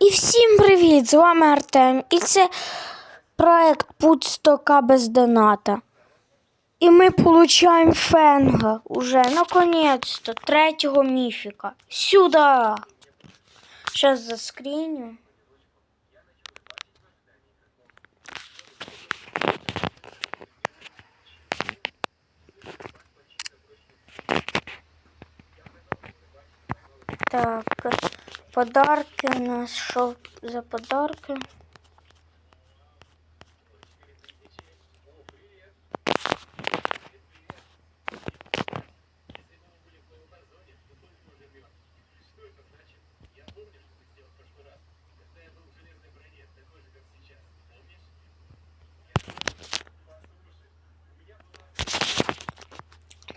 І всім привіт! З вами Артем. І це проект Путь 100к без доната. І ми получаємо фенга уже наконец-то третього міфіка. Сюда! Сейчас заскріню. Так, подарки у нас що за подарки?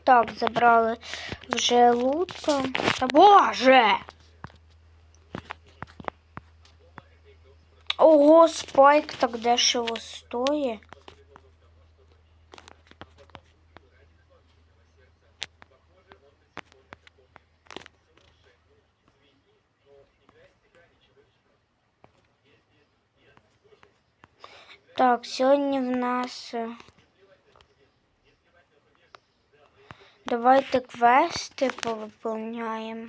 Так, забрали вже лутка. Та боже! Ого, спайк так дешево стоїть. Так, сьогодні в нас. е, Давайте квести повиповняємо.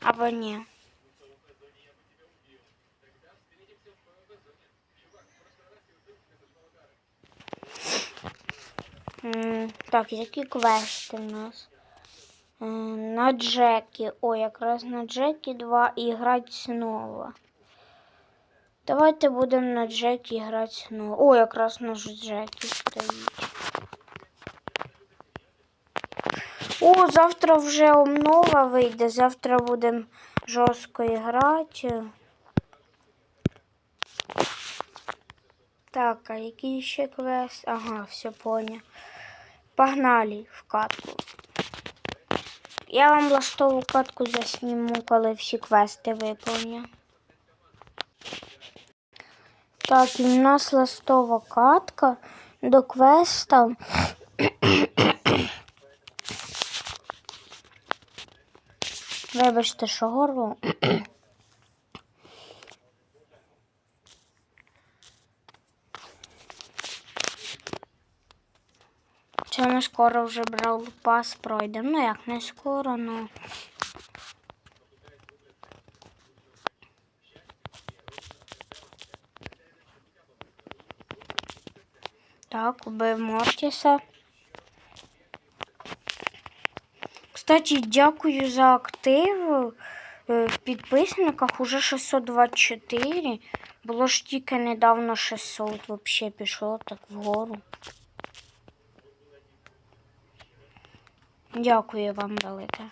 Або ні. Так, які квести у нас? Е, На Джекі. О, якраз на Джекі 2 і грати знову. Давайте будемо на Джекі грати знову. О, якраз наш Джекі стоїть. О, завтра вже обнова вийде. Завтра будемо жорстко грати. Так, а який ще квест? Ага, все понял. Погнали в катку. Я вам ластову катку засніму, коли всі квести виповню. Так, і в нас ластова катка до квеста. Вибачте, що горло. Це ми скоро вже брав пас пройдемо. Ну як не скоро, ну. Так, убив Мортіса. Кстати, дякую за актив. Е, В підписниках уже 624. Було ж тільки недавно 600. Взагалі пішло так вгору. Дякую вам велике.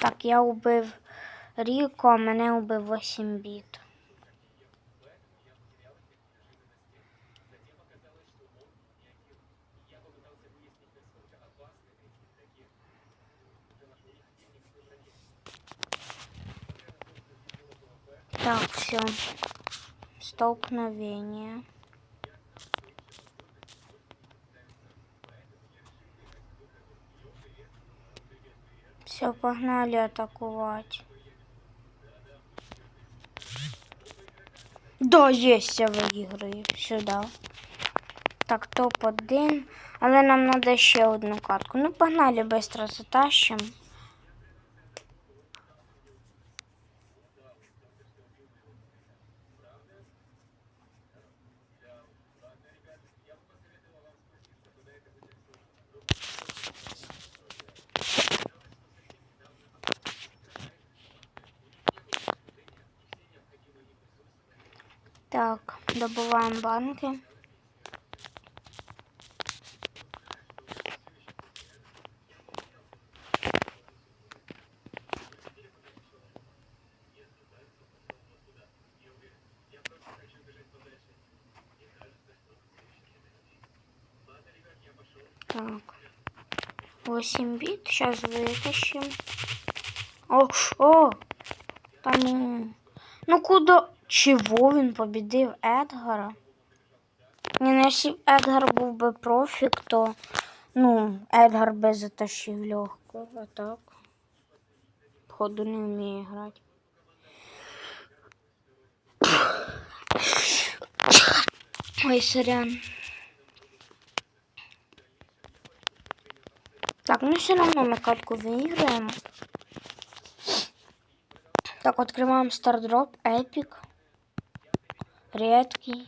Так, я убив Ріко, мене убив 8 біт. Так, все. Столкновение. Все, погнали атакувати. Да, есть я виграю. Сюда. Так, топ-1. Але нам треба ще одну катку. Ну, погнали, быстро затащимо. Так, добуваємо банки. Так. 8 бит. Сейчас вытащим. О, о! Та ну. Ну куда? Чого він побідив Едгара? Ні, ну якщо б Едгар був би профік, то ну, Едгар би затащив легко, а так. Походу не вміє грати. Ой, сорян. Так, ну все равно мы катку выиграем. Так, открываем стардроп, эпик. Редкий.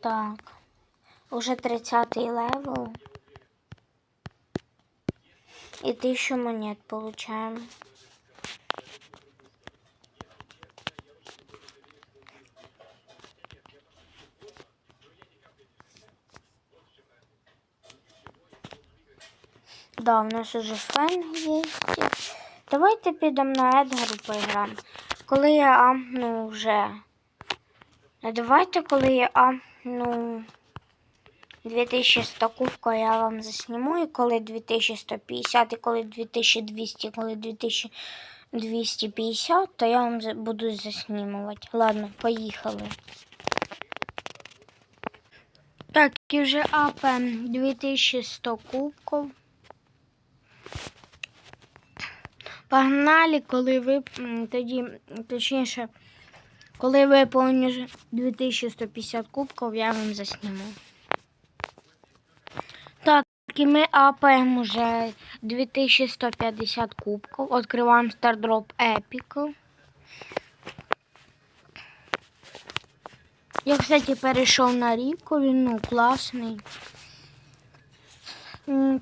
Так. Уже 30 левел. И тысячу монет получаем. Да, у нас уже фен є. Давайте підемо на Едгару поіграємо. Коли я амну вже. А давайте, коли я амну 2100 кубка, я вам засніму. І коли 2150, і коли 2200, і коли 2250, то я вам буду заснімувати. Ладно, поїхали. Так, і вже апаем 2100 кубків. Погнали, коли ви тоді, точніше, коли виповню 2150 кубків, я вам засніму. Так, і ми апаємо вже 2150 кубків. Відкриваємо стардроп епіку. Я, кстати, перейшов на рівку, він ну, класний.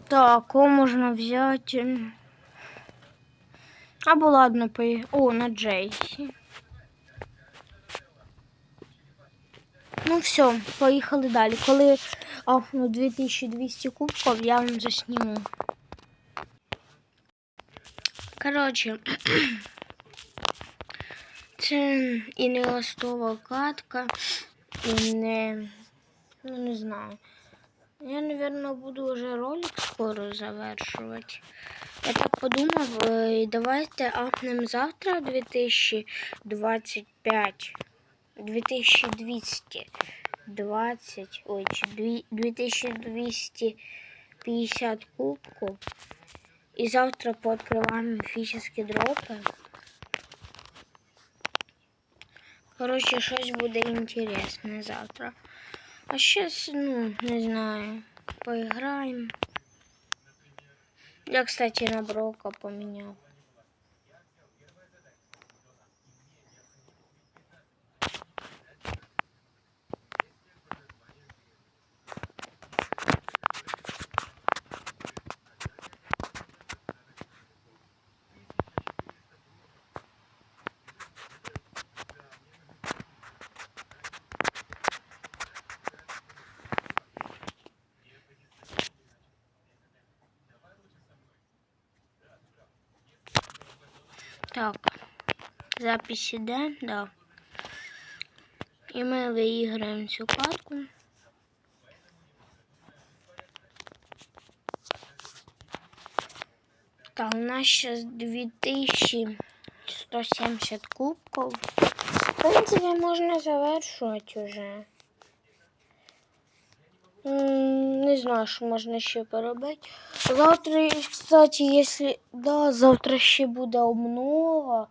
Так, кого можна взяти? Або ладно, по... О, на Джейсі. Ну все, поїхали далі. Коли ахну 2200 кубків, я вам засніму. Коротше, це і не ластова катка, і не. Ну, не знаю. Я, наверное, буду вже ролик скоро завершувати. Я так подумав, е, давайте апнем завтра 2025. 2200. 20, ой, 2250 кубків. І завтра пооткриваємо міфічні дропи. Коротше, щось буде інтересне завтра. А сейчас, ну, не знаю, поиграем. Я, кстати, на Брока поменял. Так, запись іде, да. І ми виіграємо цю катку. Так, у нас зараз 2170 кубків. В принципі, можна завершувати вже. Не знаю, що можна ще поробити. Завтра, кстати, якщо да, завтра ще буде обнова,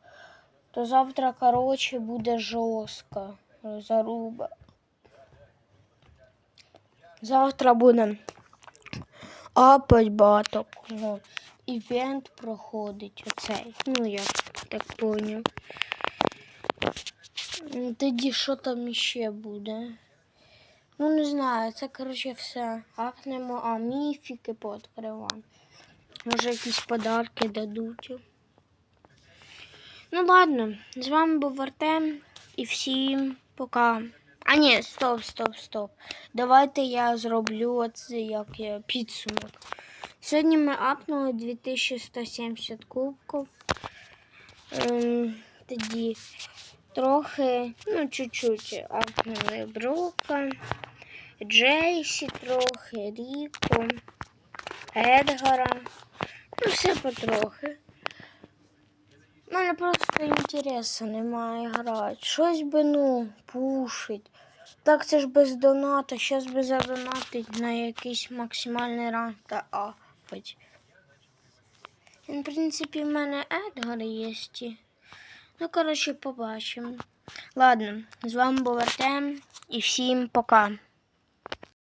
то завтра, коротше, буде жорстко. Заруба. Завтра буде апать багато кого. Івент проходить оцей. Ну, я так поняв. Тоді що там ще буде? Ну, не знаю, це, коротше, все. Апнемо, а міфіки пооткриваємо. Може, якісь подарки дадуть. Ну, ладно, з вами був Артем і всім пока. А ні, стоп, стоп, стоп. Давайте я зроблю оце як я, підсумок. Сьогодні ми апнули 2170 кубків. Ем, тоді трохи, ну, чуть-чуть апнули Брока, Джейсі трохи, Ріко, Едгара. Ну, все потрохи. Ну, мене просто інтересу немає грати. Щось би, ну, пушить. Так це ж без доната. Щас би задонатить на якийсь максимальний ранг та апать. В принципі, в мене Едгар є. Ну, коротше, побачимо. Ладно, з вами був Артем і всім пока.